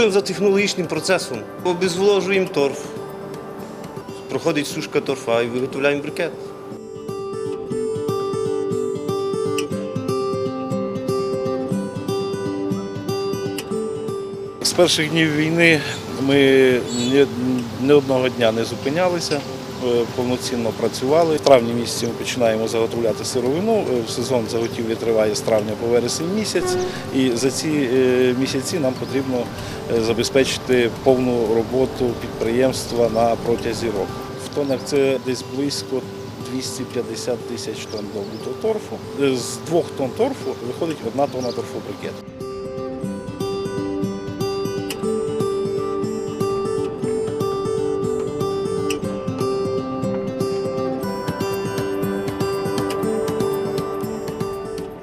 Слідкуємо за технологічним процесом, обезволожуємо торф, проходить сушка торфа і виготовляємо брикет. З перших днів війни ми ні, одного дня не зупинялися, повноцінно працювали. В травні місяці ми починаємо заготовляти сировину. Е, Сезон заготівлі триває з травня по вересень місяць, і за ці е, місяці нам потрібно е, забезпечити повну роботу підприємства на протязі року. В тонах це десь близько 250 тисяч тонн добутого торфу. Е, З двох тонн торфу виходить одна тонна торфобрикету.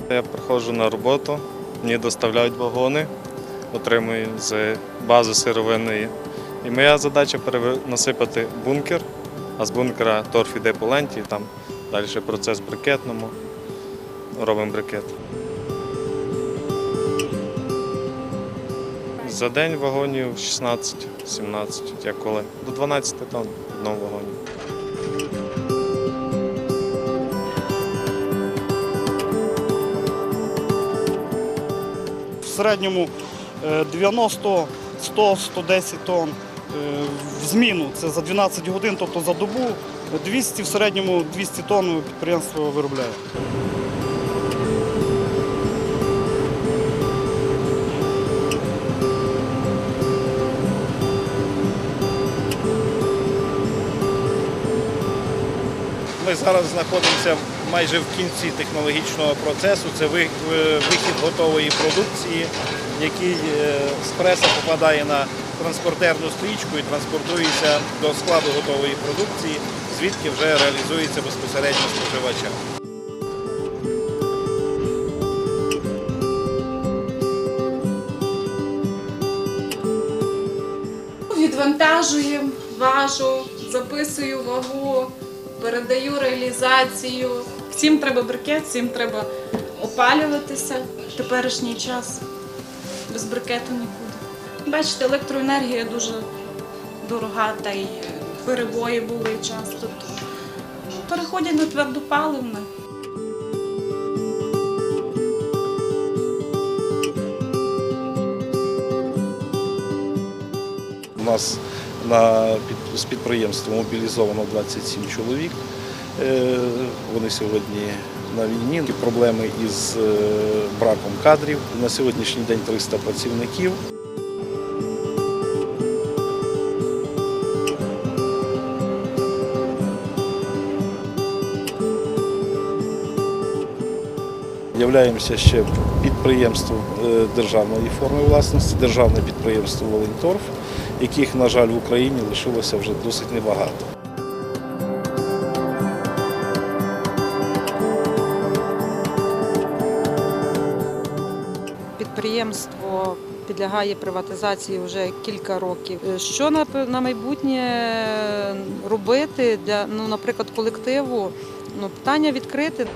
Я приходжу на роботу, мені доставляють вагони, отримую з бази сировинної. І моя задача насипати бункер, а з бункера торф іде по ленті, там далі процес брикетному, робимо брикет. За день вагонів 16-17, як коли. До 12 тонн в одному вагоні. Середньому е, 90, 100, 110 тонн е, в зміну. Це за 12 годин, тобто за добу 200, в середньому 200 тонн підприємство виробляє. Ми зараз знаходимося майже в кінці технологічного процесу. Це е, вихід готової продукції, який е, з преса попадає на транспортерну стрічку і транспортується до складу готової продукції, звідки вже реалізується безпосередньо споживачам. Відвантажуємо, важу, записую вагу, передаю реалізацію. Всім треба брикет, всім треба опалюватися теперішній час. Без брикету нікуди. Бачите, електроенергія дуже дорога, та й перебої були часто. Переходять на твердопаливне. У нас на з підприємства мобілізовано 27 чоловік. Е, Вони сьогодні на війні. Проблеми із е, браком кадрів. На сьогоднішній день 300 працівників. Являємося ще підприємством е, державної форми власності, державне підприємство Волиньторф, яких, на жаль, в Україні лишилося вже досить небагато. Підприємство підлягає приватизації вже кілька років. Е, Що на, на майбутнє робити для, ну, наприклад, колективу? Ну, питання відкрите.